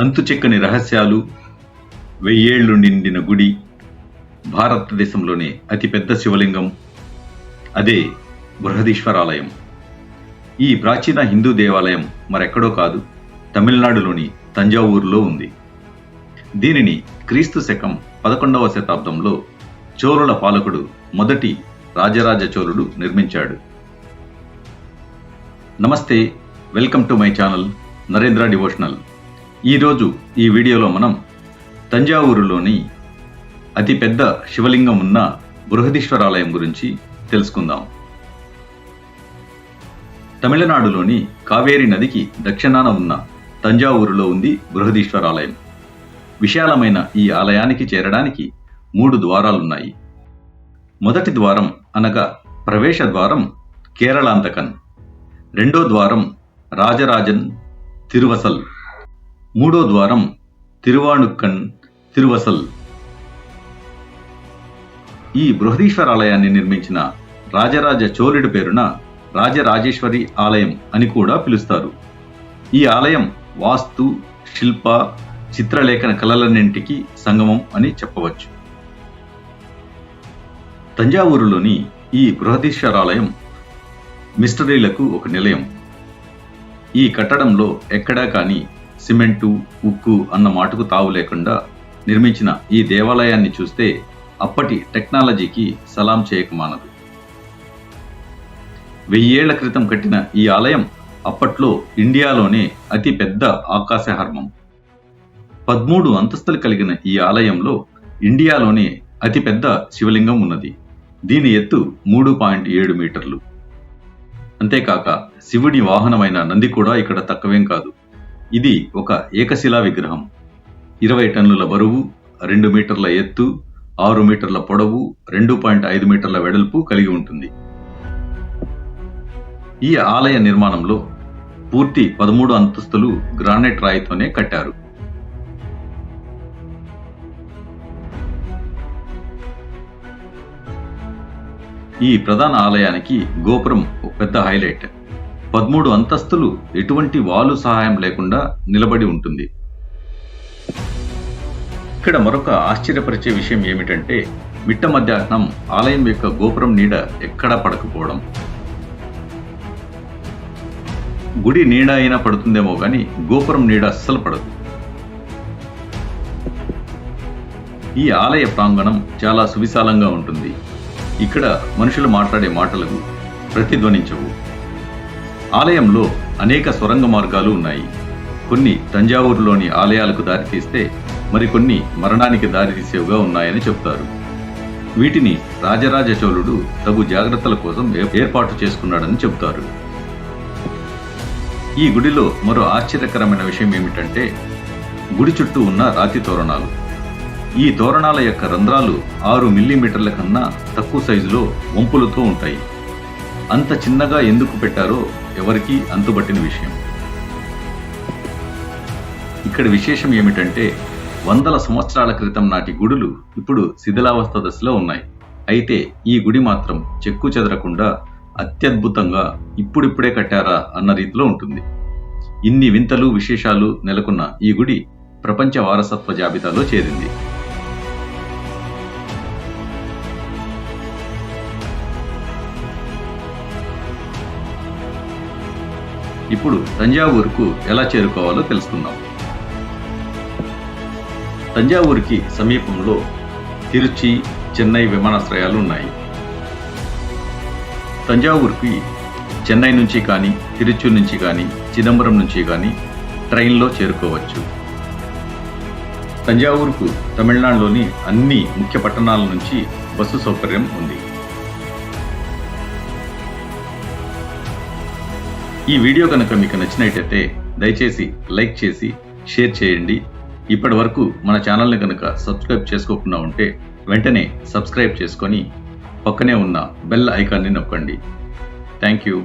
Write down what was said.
అంతుచిక్కని రహస్యాలు వెయ్యేళ్ళు నిండిన గుడి భారతదేశంలోనే అతిపెద్ద శివలింగం అదే బృహదీశ్వరాలయం. ఈ ప్రాచీన హిందూ దేవాలయం మరెక్కడో కాదు తమిళనాడులోని తంజావూరులో ఉంది. దీనిని క్రీస్తు శకం పదకొండవ శతాబ్దంలో చోళుల పాలకుడు మొదటి రాజరాజ చోళుడు నిర్మించాడు. నమస్తే welcome to my channel Narendra devotional. ఈరోజు ఈ వీడియోలో మనం తంజావూరులోని అతిపెద్ద శివలింగం ఉన్న బృహదీశ్వరాలయం గురించి తెలుసుకుందాం. తమిళనాడులోని కావేరి నదికి దక్షిణాన ఉన్న తంజావూరులో ఉంది బృహదీశ్వరాలయం. విశాలమైన ఈ ఆలయానికి చేరడానికి మూడు ద్వారాలున్నాయి. మొదటి ద్వారం అనగా ప్రవేశ ద్వారం కేరళాంతకన్. రెండో ద్వారం రాజరాజన్ తిరువసల్ మూడో ద్వారం తిరువాణుక్కన్ తిరువసల్. ఈ బృహదీశ్వరాలయాన్ని నిర్మించిన రాజరాజ చోళుడి పేరున రాజరాజేశ్వరి ఆలయం అని కూడా పిలుస్తారు. ఈ ఆలయం వాస్తు శిల్ప చిత్రలేఖన కళలన్నింటికి సంగమం అని చెప్పవచ్చు. తంజావూరులోని ఈ బృహదీశ్వరాలయం మిస్టరీలకు ఒక నిలయం. ఈ కట్టడంలో ఎక్కడా కానీ సిమెంటు ఉక్కు అన్న మాటకు తావు లేకుండా నిర్మించిన ఈ దేవాలయాన్ని చూస్తే అప్పటి టెక్నాలజీకి సలాం చేయకమానదు. వెయ్యేళ్ళ క్రితం కట్టిన ఈ ఆలయం అప్పట్లో ఇండియాలోనే అతి పెద్ద ఆకాశహర్మం. పదమూడు అంతస్తులు కలిగిన ఈ ఆలయంలో ఇండియాలోనే అతిపెద్ద శివలింగం ఉన్నది. దీని ఎత్తు మూడు పాయింట్ ఏడు మీటర్లు. అంతేకాక శివుడి వాహనమైన నంది కూడా ఇక్కడ తక్కువేం కాదు. ఇది ఒక ఏకశిలా విగ్రహం. ఇరవై టన్నుల బరువు రెండు మీటర్ల ఎత్తు ఆరు మీటర్ల పొడవు రెండు పాయింట్ ఐదు మీటర్ల వెడల్పు కలిగి ఉంటుంది. ఈ ఆలయ నిర్మాణంలో పూర్తి పదమూడు అంతస్తులు గ్రానైట్ రాయితోనే కట్టారు. ఈ ప్రధాన ఆలయానికి గోపురం ఒక పెద్ద హైలైట్. పదమూడు అంతస్తులు ఎటువంటి వాలు సహాయం లేకుండా నిలబడి ఉంటుంది. ఇక్కడ మరొక ఆశ్చర్యపరిచే విషయం ఏమిటంటే మిట్ట మధ్యాహ్నం ఆలయం యొక్క గోపురం నీడ ఎక్కడా పడకపోవడం. గుడి నీడ అయినా పడుతుందేమో కానీ గోపురం నీడ అస్సలు పడదు. ఈ ఆలయ ప్రాంగణం చాలా సువిశాలంగా ఉంటుంది. ఇక్కడ మనుషులు మాట్లాడే మాటలకు ప్రతిధ్వనించవు. ఆలయంలో అనేక సొరంగ మార్గాలు ఉన్నాయి. కొన్ని తంజావూరులోని ఆలయాలకు దారితీస్తే మరికొన్ని మరణానికి దారితీసేవిగా ఉన్నాయని చెప్తారు. వీటిని రాజరాజ చోళుడు తగు జాగ్రత్తల కోసం ఏ- ఏర్పాటు చేసుకున్నాడని చెబుతారు ఈ గుడిలో మరో ఆశ్చర్యకరమైన విషయం ఏమిటంటే గుడి చుట్టూ ఉన్న రాతి తోరణాలు. ఈ తోరణాల యొక్క రంధ్రాలు ఆరు మిల్లీమీటర్ల కన్నా తక్కువ సైజులో వంపులతో ఉంటాయి. అంత చిన్నగా ఎందుకు పెట్టారో ఎవరికీ అంతుబట్టిన విషయం. ఇక్కడ విశేషం ఏమిటంటే వందల సంవత్సరాల క్రితం నాటి గుడులు ఇప్పుడు శిథిలావస్థ దశలో ఉన్నాయి. అయితే ఈ గుడి మాత్రం చెక్కు చెదరకుండా అత్యద్భుతంగా ఇప్పుడిప్పుడే కట్టారా అన్న రీతిలో ఉంటుంది. ఇన్ని వింతలు విశేషాలు నెలకొన్న ఈ గుడి ప్రపంచ వారసత్వ జాబితాలో చేరింది. ఇప్పుడు తంజావూరుకు ఎలా చేరుకోవాలో తెలుసుకుందాం. తంజావూరుకి సమీపంలో తిరుచి చెన్నై విమానాశ్రయాలు ఉన్నాయి. తంజావూరుకి చెన్నై నుంచి కానీ తిరుచూర్ నుంచి కానీ చిదంబరం నుంచి కానీ ట్రైన్లో చేరుకోవచ్చు. తంజావూరుకు తమిళనాడులోని అన్ని ముఖ్య పట్టణాల నుంచి బస్సు సౌకర్యం ఉంది. ఈ వీడియో కనుక మీకు నచ్చినట్టయితే దయచేసి లైక్ చేసి షేర్ చేయండి. ఇప్పటి వరకు మన ఛానల్ని కనుక సబ్స్క్రైబ్ చేసుకోకుండా ఉంటే వెంటనే సబ్స్క్రైబ్ చేసుకొని పక్కనే ఉన్న బెల్ ఐకాన్ని నొక్కండి. Thank you.